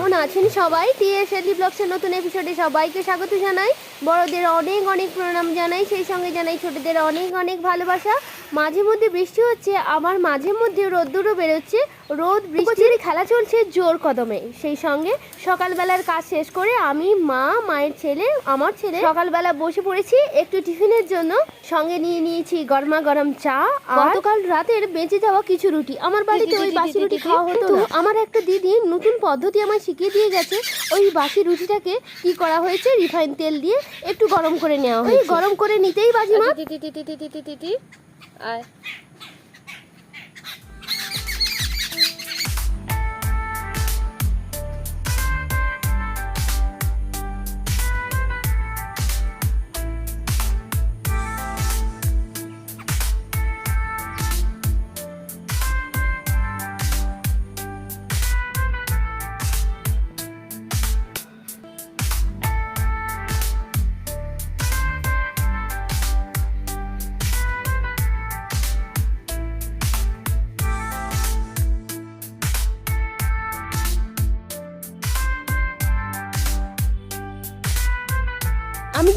কেমন আছেন সবাই? টিএসএলি ব্লগসের নতুন এপিসোডে সবাইকে স্বাগত জানাই। বড়দের অনেক অনেক প্রণাম জানাই সেই সঙ্গে জানাই ছোটদের অনেক অনেক ভালোবাসা। মাঝে মধ্যে বৃষ্টি হচ্ছে আবার মাঝে মধ্যে রোদ্দুরও বেরোচ্ছে। রোদ বৃষ্টির খেলা চলছে জোর কদমে। সেই সঙ্গে সকালবেলার কাজ শেষ করে আমি মা মায়ের ছেলে আমার ছেলে সকালবেলা বসে পড়েছি একটু টিফিনের জন্য। সঙ্গে নিয়ে নিয়েছি গরমা গরম চা আর গতকাল রাতের বেঁচে যাওয়া কিছু রুটি। আমার বাড়িতে ওই বাসি রুটি খাওয়া হতো আমার একটা দিদি নতুন পদ্ধতি আমায় শিখিয়ে দিয়ে গেছে ওই বাসি রুটিটাকে কি করা হয়েছে? রিফাইন তেল দিয়ে একটু গরম করে নেওয়া হয় গরম করে নিতেই বাজি মা টি টি টি টি টি টি টি আয়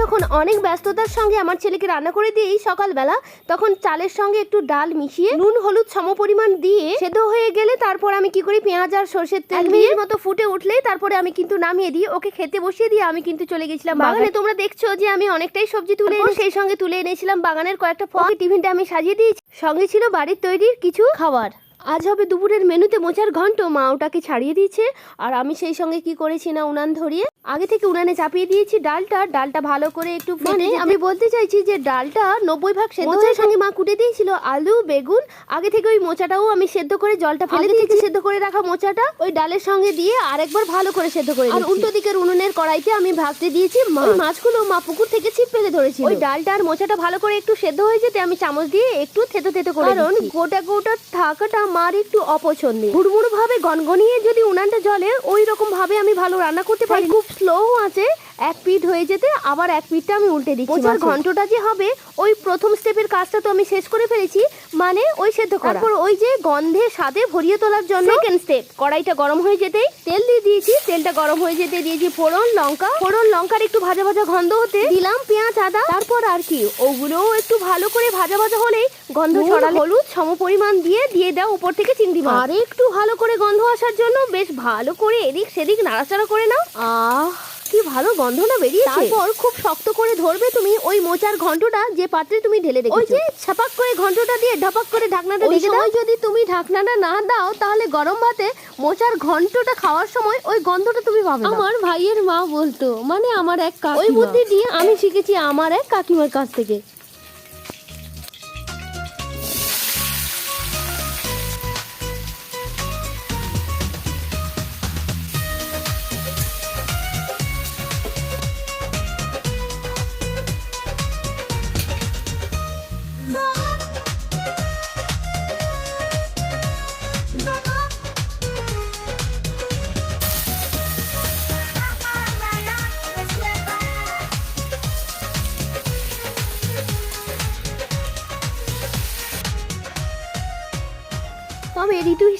যখন অনেক ব্যস্ততার সঙ্গে আমার ছেলেকে রান্না করে দিই সকালবেলা তখন চালের সঙ্গে একটু ডাল মিশিয়ে নুন হলুদ সমপরিমাণ দিয়ে সেদ্ধ হয়ে গেলে তারপর আমি কি করি পেঁয়াজ আর সর্ষের তেল দিয়ে মতো ফুটে উঠলেই তারপরে আমি কিন্তু নামিয়ে দিই ওকে খেতে বসিয়ে দিয়ে আমি কিন্তু চলে গেছিলাম বাগানে। তোমরা দেখছ যে আমি অনেকটাই সবজি তুলে এনে সেই সঙ্গে তুলে এনেছিলাম বাগানের কয়েকটা ফল। টিফিনটা আমি সাজিয়ে দিয়েছি। সঙ্গে ছিল বাড়ির তৈরির কিছু খাবার। আজ হবে দুপুরের মেনুতে মোচার ঘন্ট। মা ওটাকে ছাড়িয়ে দিয়েছে। আর আমি সেই সঙ্গে কি করেছি না উনান ধরিয়ে? আগে থেকে উনানে চাপিয়ে দিয়েছি ডালটা। ডালটা ভালো করে একটু মানে আমি বলতে চাইছি যে ডালটা নব্বই ভাগ সেদ্ধ হয়ে সঙ্গে মা কুটে দিয়েছিল আলু বেগুন। আগে থেকে ওই মোচাটাও আমি সেদ্ধ করে জলটা ফেলে দিয়েছি। সেদ্ধ করে রাখা মোচাটা ওই ডালের সঙ্গে দিয়ে আরেকবার ভালো করে সেদ্ধ করে আর উল্টো দিকের উনুনের কড়াইতে আমি ভাজতে দিয়েছি মাছগুলো মা পুকুর থেকে ছিপ ফেলে ধরেছি ওই ডালটা আর মোচাটা ভালো করে একটু সেদ্ধ হয়ে যেতে আমি চামচ দিয়ে একটু থেতো থেতো করে কারণ গোটা গোটা থাকাটা মার একটু অপছন্দ। হুড়মুড় ভাবে গনগনিয়ে যদি উনানটা জলে ওই রকম ভাবে আমি ভালো রান্না করতে পারি খুব স্লো আছে। এক পিঠ হয়ে যেতে আবার এক পিঠটা আমি উল্টে দিচ্ছি মোচার ঘন্টটা যে হবে ওই প্রথম স্টেপের কাজটা তো আমি শেষ করে ফেলেছি মানে ওই সেদ্ধ করা। তারপর ওই যে গন্ধে স্বাদে ভরিয়ে তোলার জন্য সেকেন্ড স্টেপ কড়াইটা গরম হয়ে যেতেই তেল দিয়ে দিয়েছি তেলটা গরম হয়ে যেতে দিয়েছি ফোড়ন লঙ্কা। ফোড়ন লঙ্কার একটু ভাজা ভাজা গন্ধ হতে দিলাম পেঁয়াজ আদা। তারপর আর কি ওগুলোও একটু ভালো করে ভাজা ভাজা হলেই গন্ধ ছড়ালে হলুদ সমপরিমাণ দিয়ে দিয়ে দাও উপর থেকে চিংড়ি মাছ। আর একটু ভালো করে গন্ধ আসার জন্য বেশ ভালো করে এদিক সেদিক নাড়াচাড়া করে নাও। আহ কি ভালো গন্ধ না বেরিয়েছে। তারপর খুব শক্ত করে ধরবে তুমি ওই মোচার ঘন্টটা যে পাত্রে তুমি ঢেলে রেখেছো। ওই যে ছাপাক করে ঘন্টটা দিয়ে ঢপাক করে ঢাকনাটা ঢেকে দাও। যদি তুমি ঢাকনাটা না দাও তাহলে গরম ভাতে মোচার ঘন্টটা খাওয়ার সময় ওই গন্ধটা তুমি পাবে না। আমার ভাইয়ের মা বলতো মানে আমার এক কাকিমা। ওই বুদ্ধি দিয়ে আমি শিখেছি আমার এক কাকিমার কাছ থেকে।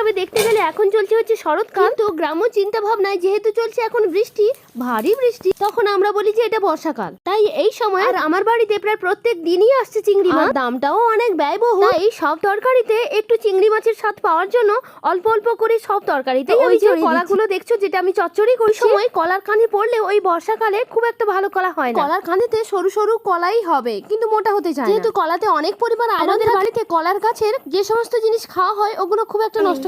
হিসাবে দেখতে গেলে এখন চলছে হচ্ছে শরৎকাল। তো গ্রাম্য চিন্তা ভাবনায় যেহেতু চলছে এখন বৃষ্টি ভারী বৃষ্টি তখন আমরা বলি যে এটা বর্ষাকাল। তাই এই সময় আর আমার বাড়িতে প্রায় প্রত্যেক দিনই আসছে চিংড়ি মাছ। দামটাও অনেক ব্যয়বহুল। তাই সব তরকারিতে একটু চিংড়ি মাছের স্বাদ পাওয়ার জন্য অল্প অল্প করে সব তরকারিতে ওই যে কলাগুলো দেখছ। যেটা আমি চচ্চড়ি করি সময় কলার কাঁধে পড়লে ওই বর্ষাকালে খুব একটা ভালো কলা হয় না। কলার কাঁধেতে সরু সরু কলাই হবে কিন্তু মোটা হতে চায় যেহেতু কলাতে অনেক পরিমাণ আমাদের বাড়িতে কলার গাছের যে সমস্ত জিনিস খাওয়া হয় ওগুলো খুব একটা নষ্ট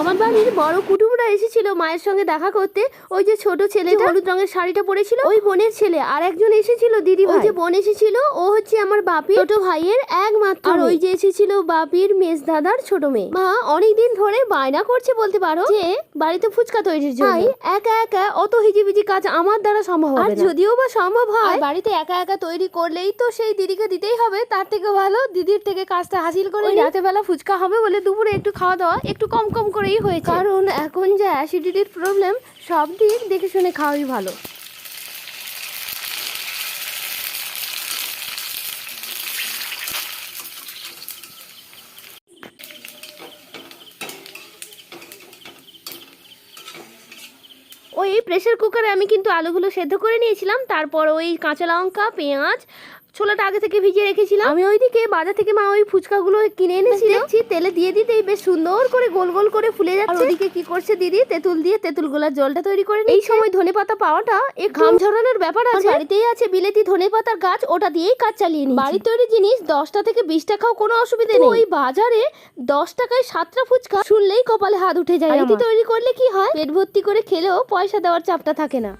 আমার বাড়ির বড় কুটুমরা এসেছিল মায়ের সঙ্গে দেখা করতে। ওই যে ছোট ছেলেটা হলুদ রঙের শাড়িটা পরেছিল। ওই বোনের ছেলে আর একজন এসেছিল দিদি ওই যে বোন এসেছিল ও হচ্ছে আমার বাপি ছোট ভাইয়ের একমাত্র আর ওই যে এসেছিল বাপির মেজ দাদার ছোট মেয়ে। মা অনেকদিন ধরে বায়না করছে বলতে পারো যে বাড়িতে ফুচকা তৈরির জন্য। একা একা অত হিজিবিজি কাজ আমার দ্বারা সম্ভব না। যদিও বা সম্ভব হয় বাড়িতে একা একা তৈরি করলেই তো সেই দিদিকে দিতেই হবে তার থেকে ভালো দিদির থেকে কাজটা হাসিল করে রাতে বেলা ফুচকা হবে বলে দুপুরে একটু খাওয়া দাওয়া একটু কম কম করেই হয়েছে। কারণ এখন যা অ্যাসিডিটির প্রবলেম সব দিক দেখে শুনে খাওয়াই ভালো। ওই প্রেসার কুকারে আমি কিন্তু আলুগুলো সেদ্ধ করে নিয়েছিলাম, তারপর ওই কাঁচা লঙ্কা, পেঁয়াজ ছোলাটা আগে থেকে ভিজিয়ে রেখেছিলাম। আমি ওইদিকে বাজার থেকে মা ওই ফুচকাগুলো কিনে এনেছি দেখছি তেলে দিয়ে দিতেই বেশ সুন্দর করে গোল গোল করে ফুলে যাচ্ছে। ওদিকে কি করছে দিদি? তেঁতুল দিয়ে তেঁতুল গোলার জলটা তৈরি করে এই সময় ধনে পাতা পাওয়াটা এক ঘাম ঝরানোর ব্যাপার আছে। বাড়িতেই আছে বিলেতি ধনে পাতার গাছ ওটা দিয়েই কাজ চালিয়ে নি বাড়ির তৈরি জিনিস দশটা থেকে বিশ টাকাও কোনো অসুবিধা নেই। ওই বাজারে দশ টাকায় সাতটা ফুচকা শুনলেই কপালে হাত উঠে যায় তৈরি করলে কি হয়? পেট ভর্তি করে খেলেও পয়সা দেওয়ার চাপটা থাকে না।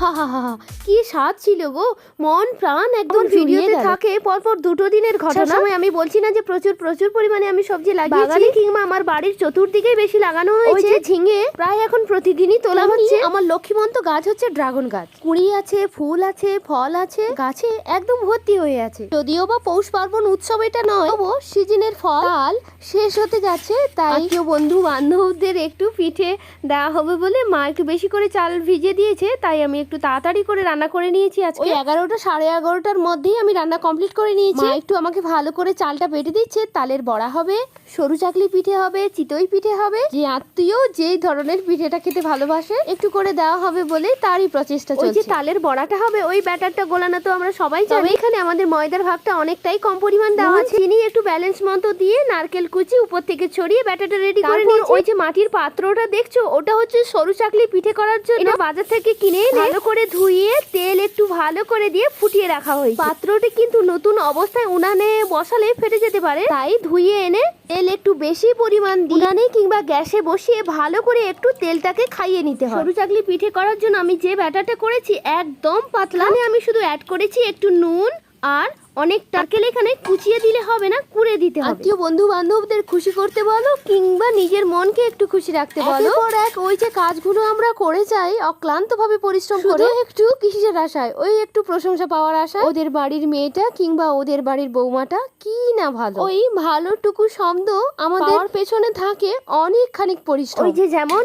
হা হা হা কি স্বাদ ছিল গো। মন প্রাণ একদম ভিডিওতে থাকে পরপর দুটো দিনের ঘটনা। সময় আমি বলছি না যে প্রচুর প্রচুর পরিমাণে আমি সবজি লাগিয়েছি কিংবা আমার বাড়ির চতুর্দিকে বেশি লাগানো হয়েছে। ঝিঙে প্রায় এখন প্রতিদিনই তোলা হচ্ছে। আমার লক্ষ্মীমন্ত গাছ হচ্ছে ড্রাগন গাছ। কুড়ি আছে ফুল আছে ফল আছে গাছে একদম ভর্তি হয়ে আছে। যদিও বা পৌষ পার্বণ উৎসব এটা নয় তবু সিজনের ফল শেষ হতে যাচ্ছে তাই কেউ বন্ধু বান্ধবদের একটু পিঠে দেওয়া হবে বলে মা একটু বেশি করে চাল ভিজে দিয়েছে তাই আমি একটু তাড়াতাড়ি করে রান্না করে নিয়েছি আজকে। এগারোটা সাড়ে এগারোটার মধ্যেই আমি রান্না কমপ্লিট করে নিয়েছি। একটু আমাকে ভালো করে চালটা বেটে দিচ্ছে। তালের বড়া হবে সরু চাকলি পিঠে হবে চিতই পিঠে হবে। যে আত্মীয় যেই ধরনের পিঠেটা খেতে ভালোবাসে একটু করে দেওয়া হবে বলে তারই প্রচেষ্টা চলছে। তালের বড়াটা হবে ওই ব্যাটারটা গোলানো তো আমরা সবাই জানি। এখানে আমাদের ময়দার ভাগটা অনেকটাই কম পরিমাণ দেওয়া আছে। চিনি একটু ব্যালেন্স মতো দিয়ে নারকেল কুচি উপর থেকে ছড়িয়ে ব্যাটারটা রেডি করে নিয়েছি। ওই যে মাটির পাত্রটা দেখছ ওটা হচ্ছে সরু চাকলি পিঠে করার জন্য বাজার থেকে কিনে এনে ভালো করে ধুইয়ে তেল একটু ভালো করে দিয়ে ফুটিয়ে রাখা হয়েছে। পাত্রটি কিন্তু নতুন অবস্থায় উনানে বসালে ফেটে যেতে পারে। তাই ধুইয়ে এনে তেল একটু বেশি পরিমাণ দিয়ে উনানে কিংবা গ্যাসে বসিয়ে ভালো করে একটু তেলটাকে খাইয়ে নিতে হয়। সরু চাকলি পিঠে করার জন্য আমি যে ব্যাটারটা করেছি একদম পাতলা। আমি শুধু অ্যাড করেছি একটু নুন আর অনেক টাকেল এখানে কুচিয়ে দিলে হবে না কুড়ে দিতে হবে। আত্মীয় বন্ধু বান্ধবদের খুশি করতে বলো কিংবা নিজের মনকে একটু খুশি রাখতে বলো। পর এক ওই যে কাজগুলো আমরা করে যাই অক্লান্তভাবে পরিশ্রম করে একটু কিসের আশায়? ওই একটু প্রশংসা পাওয়ার আশায়? ওদের বাড়ির মেয়েটা কিংবা ওদের বাড়ির বৌমাটা কি না ভালো? ওই ভালোটুকু শব্দ আমাদের পেছনে থাকে অনেক খানিক পরিশ্রম। ওই যে যেমন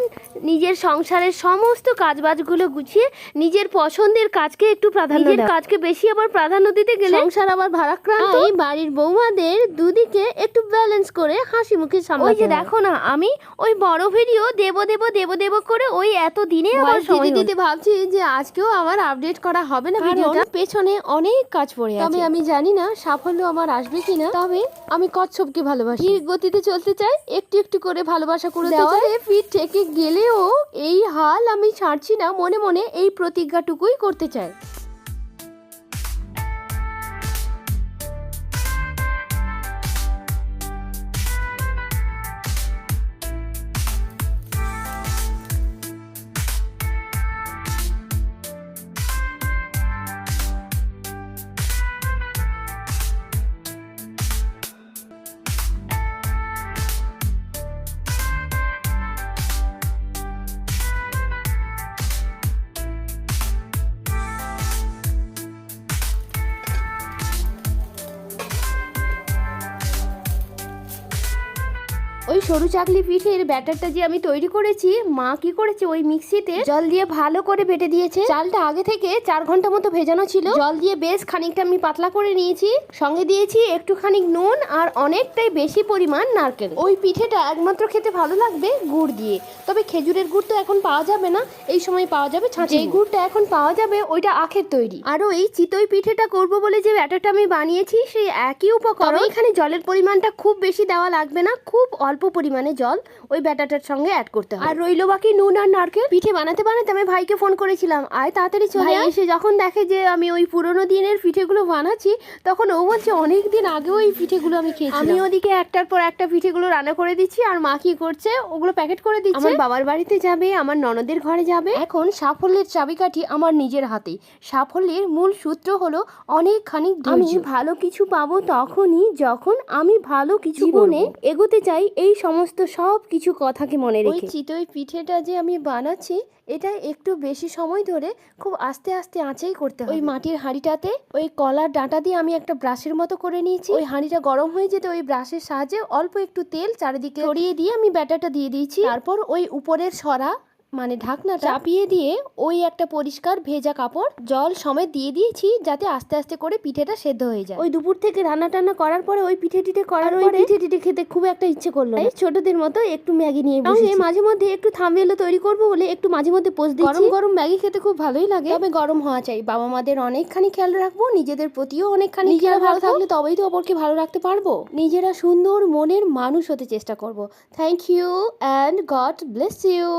নিজের সংসারের সমস্ত কাজবাজগুলো গুছিয়ে নিজের পছন্দের কাজকে একটু প্রাধান্য কাজকে বেশি আবার প্রাধান্য দিতে গেলে সংসার আবার ভারাক্রান্ত? এই বাড়ির বৌমাদের দুদিকে একটু ব্যালেন্স করে হাসি মুখে সামলাতে ওই যে দেখো না আমি ওই বড় ভিডিও দেব দেব দেব দেব করে ওই এত দিনে আবার সময় দিতে ভাবছি যে আজকেও আমার আপডেট করা হবে না ভিডিওটা পেছনে অনেক কাজ পড়ে আছে। তবে আমি জানি না সাফল্য আমার আসবে কিনা। তবে আমি কচ্ছপকে ভালোবাসি। ধীর গতিতে চলতে চাই একটু একটু করে ভালোবাসা করে দেওয়ালে পিঠ থেকে গেলেও এই হাল আমি ছাড়ছি না মনে মনে এই প্রতিজ্ঞাটুকুই করতে চাই। সরু চাকলি পিঠের ব্যাটারটা যে আমি তৈরি করেছি মা কি করেছে ওই মিক্সিতে? জল দিয়ে ভালো করে বেটে দিয়েছে। চালটা আগে থেকে চার ঘণ্টা মতো ভেজানো ছিল। জল দিয়ে বেশ খানিকটা আমি পাতলা করে নিয়েছি। সঙ্গে দিয়েছি একটুখানি নুন আর অনেকটাই বেশি পরিমাণ নারকেল। ওই পিঠেটা একমাত্র খেতে ভালো লাগবে গুড় দিয়ে। তবে খেজুরের গুড় তো এখন পাওয়া যাবে না। এই সময় পাওয়া যাবে ছাঁচি এই গুড়টা এখন পাওয়া যাবে ওইটা আখের তৈরি। আর ওই চিতই পিঠেটা করব বলে যে ব্যাটারটা আমি বানিয়েছি সেই একই উপকরণ। এখানে জলের পরিমাণটা খুব বেশি দেওয়া লাগবে না খুব অল্প পরিমাণে জল ওই ব্যাটারটার সঙ্গে অ্যাড করতে হবে আর রইল বাকি নুন আর নারকেল। পিঠে বানাতে বানাতে আমি ভাইকে ফোন করেছিলাম আয় তাড়াতাড়ি চলে আয়। এসে যখন দেখে যে আমি ওই পুরোনো দিনের পিঠেগুলো বানাচ্ছি তখন ও বলছে অনেক দিন আগেও এই পিঠেগুলো আমি খেয়েছি আমি ওদিকে একটার পর একটা পিঠেগুলো রান্না করে দিচ্ছি আর মা কি করছে ওগুলো প্যাকেট করে দিচ্ছে। আমার বাবার বাড়িতে যাবে আমার ননদের ঘরে যাবে। এখন সাফল্যের চাবিকাঠি আমার নিজের হাতে। সাফল্যের মূল সূত্র হলো অনেকখানি আমি ভালো কিছু পাবো তখনই যখন আমি ভালো কিছু জীবনে। এগোতে চাই এই সমস্ত সব কিছু কথাকে মনে রেখে। ওই চিতই পিঠেটা যে আমি বানাচ্ছি এটা একটু বেশি সময় ধরে খুব আস্তে আস্তে আঁচেই করতে হবে। ওই মাটির হাঁড়িটাতে ওই কলার ডাঁটা দিয়ে আমি একটা ব্রাশের মতো করে নিয়েছি। ওই হাঁড়িটা গরম হয়ে যেতে ওই ব্রাশের সাহায্যে অল্প একটু তেল চারিদিকে ছড়িয়ে দিয়ে আমি ব্যাটারটা দিয়ে দিয়েছি। তারপর ওই উপরের সরা মানে ঢাকনা চাপিয়ে দিয়ে ওই একটা পরিষ্কার ভেজা কাপড় জল সমেত দিয়ে দিয়েছি যাতে আস্তে আস্তে করে পিঠেটা সেদ্ধ হয়ে যায়। ওই দুপুর থেকে রান্না টান্না করার পরে ওই পিঠে টিঠে করার ওই পিঠে টিঠে খেতে খুব একটা ইচ্ছে করল। এই ছোটদের মতো একটু ম্যাগি নিয়ে বসে মাঝে মধ্যে একটু থামবেলো তৈরি করব বলে একটু মাঝে মধ্যে পোস্ট দিচ্ছি। গরম গরম ম্যাগি খেতে খুব ভালোই লাগে। তবে গরম হওয়া চাই। বাবা মাদের অনেকখানি খেয়াল রাখব নিজেদের প্রতিও অনেকখানি নিজেরা ভালো থাকলে তবেই তো অপরকে ভালো রাখতে পারব। নিজেরা সুন্দর মনের মানুষ হতে চেষ্টা করব। Thank you and God bless you